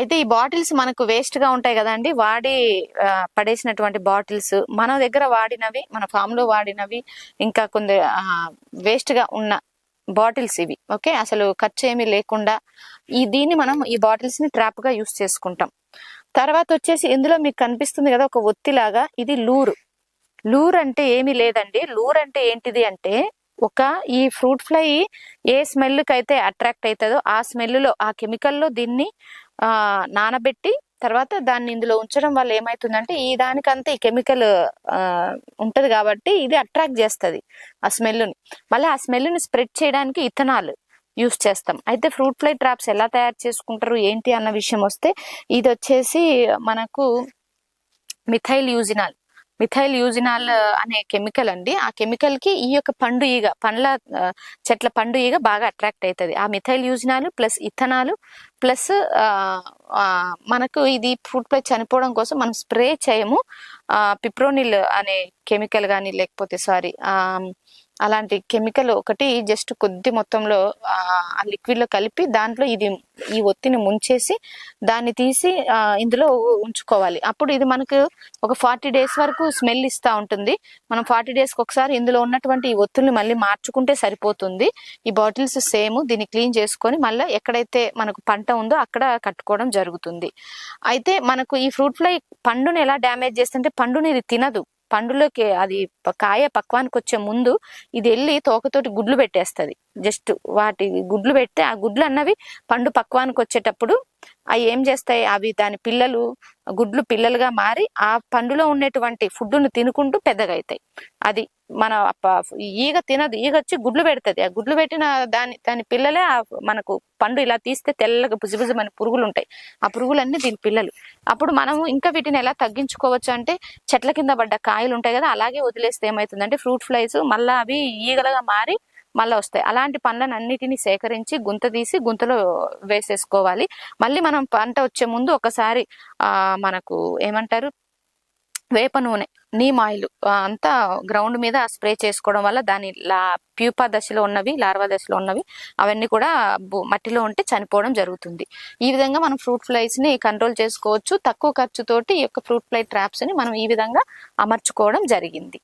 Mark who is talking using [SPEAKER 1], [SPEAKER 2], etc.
[SPEAKER 1] అయితే ఈ బాటిల్స్ మనకు వేస్ట్గా ఉంటాయి కదండి. వాడి పడేసినటువంటి బాటిల్స్ మన దగ్గర వాడినవి మన ఫామ్లో వాడినవి ఇంకా కొన్ని వేస్ట్గా ఉన్న బాటిల్స్ ఇవి. ఓకే? అసలు ఖర్చు ఏమీ లేకుండా ఈ దీన్ని మనం ఈ బాటిల్స్ని ట్రాప్గా యూస్ చేసుకుంటాం. తర్వాత వచ్చేసి ఇందులో మీకు కనిపిస్తుంది కదా ఒక ఒత్తిలాగా ఇది లూరు. లూర్ అంటే ఏమీ లేదండి. లూర్ అంటే ఏంటిది అంటే ఒక ఈ ఫ్రూట్ ఫ్లై ఏ స్మెల్కి అయితే అట్రాక్ట్ అవుతుందో ఆ స్మెల్లో ఆ కెమికల్లో దీన్ని నానబెట్టి తర్వాత దాన్ని ఇందులో ఉంచడం వల్ల ఏమవుతుందంటే ఈ దానికంతా ఈ కెమికల్ ఉంటుంది కాబట్టి ఇది అట్రాక్ట్ చేస్తుంది ఆ స్మెల్ని మళ్ళీ ఆ స్మెల్ని స్ప్రెడ్ చేయడానికి ఇథనాల్ యూస్ చేస్తాం. అయితే ఫ్రూట్ ఫ్లై ట్రాప్స్ ఎలా తయారు చేసుకుంటారు ఏంటి అన్న విషయం వస్తే ఇది వచ్చేసి మనకు మిథైల్ యూజినాల్. మిథైల్ యూజినాల్ అనే కెమికల్ అండి. ఆ కెమికల్కి ఈ యొక్క పండు ఈగ పండ్ల చెట్ల పండు ఈగ బాగా అట్రాక్ట్ అవుతుంది ఆ methyl eugenol plus ethanol plus మనకు ఇది ఫ్రూట్ ఫ్లై చనిపోవడం కోసం మనం స్ప్రే చేయము. పిప్రోనిల్ అనే కెమికల్ కానీ లేకపోతే సారీ అలాంటి కెమికల్ ఒకటి జస్ట్ కొద్ది మొత్తంలో ఆ లిక్విడ్లో కలిపి దాంట్లో ఇది ఈ ఒత్తిని ముంచేసి దాన్ని తీసి ఇందులో ఉంచుకోవాలి. అప్పుడు ఇది మనకు ఒక ఫార్టీ డేస్ వరకు స్మెల్ ఇస్తూ ఉంటుంది. మనం ఫార్టీ డేస్కి ఒకసారి ఇందులో ఉన్నటువంటి ఈ ఒత్తుల్ని మళ్ళీ మార్చుకుంటే సరిపోతుంది. ఈ బాటిల్స్ సేమ్ దీన్ని క్లీన్ చేసుకొని మళ్ళీ ఎక్కడైతే మనకు పంట ఉందో అక్కడ కట్టుకోవడం జరుగుతుంది. అయితే మనకు ఈ ఫ్రూట్ ఫ్లై పండుని ఎలా డ్యామేజ్ చేస్తుంటే పండుని ఇది తినదు. పండులోకి అది ప- కాయ పక్వానికి వచ్చే ముందు ఇది వెళ్ళి తోకతోటి గుడ్లు పెట్టేస్తది. జస్ట్ వాటి గుడ్లు పెడితే ఆ గుడ్లు అన్నవి పండు పక్వానికి వచ్చేటప్పుడు అవి ఏం చేస్తాయి? అవి దాని పిల్లలు గుడ్లు పిల్లలుగా మారి ఆ పండులో ఉండేటువంటి ఫుడ్ను తినుకుంటూ పెద్దగా అవుతాయి అది మన ఈగ తినదు. ఈగ వచ్చి గుడ్లు పెడుతుంది. ఆ గుడ్లు పెట్టిన దాని దాని పిల్లలే ఆ మనకు పండు ఇలా తీస్తే తెల్లగా బుజిబుజమని పురుగులు ఉంటాయి ఆ పురుగులన్నీ దీని పిల్లలు. అప్పుడు మనము ఇంకా వీటిని ఎలా తగ్గించుకోవచ్చు అంటే చెట్ల కింద పడ్డ కాయలు ఉంటాయి కదా అలాగే వదిలేస్తే ఏమవుతుందంటే ఫ్రూట్ ఫ్లైస్ మళ్ళీ అవి ఈగలుగా మారి మళ్ళీ వస్తాయి. అలాంటి పండ్లను అన్నిటిని సేకరించి గుంత తీసి గుంతలో వేసేసుకోవాలి. మళ్ళీ మనం పంట వచ్చే ముందు ఒకసారి మనకు ఏమంటారు? వేప నూనె నీమ్ ఆయిల్ అంతా గ్రౌండ్ మీద స్ప్రే చేసుకోవడం వల్ల దాని లా ప్యూపా దశలో ఉన్నవి లార్వా దశలో ఉన్నవి అవన్నీ కూడా మట్టిలో ఉంటే చనిపోవడం జరుగుతుంది. ఈ విధంగా మనం ఫ్రూట్ ఫ్లైస్ని కంట్రోల్ చేసుకోవచ్చు. తక్కువ ఖర్చుతోటి ఈ యొక్క ఫ్రూట్ ఫ్లై ట్రాప్స్ని మనం ఈ విధంగా అమర్చుకోవడం జరిగింది.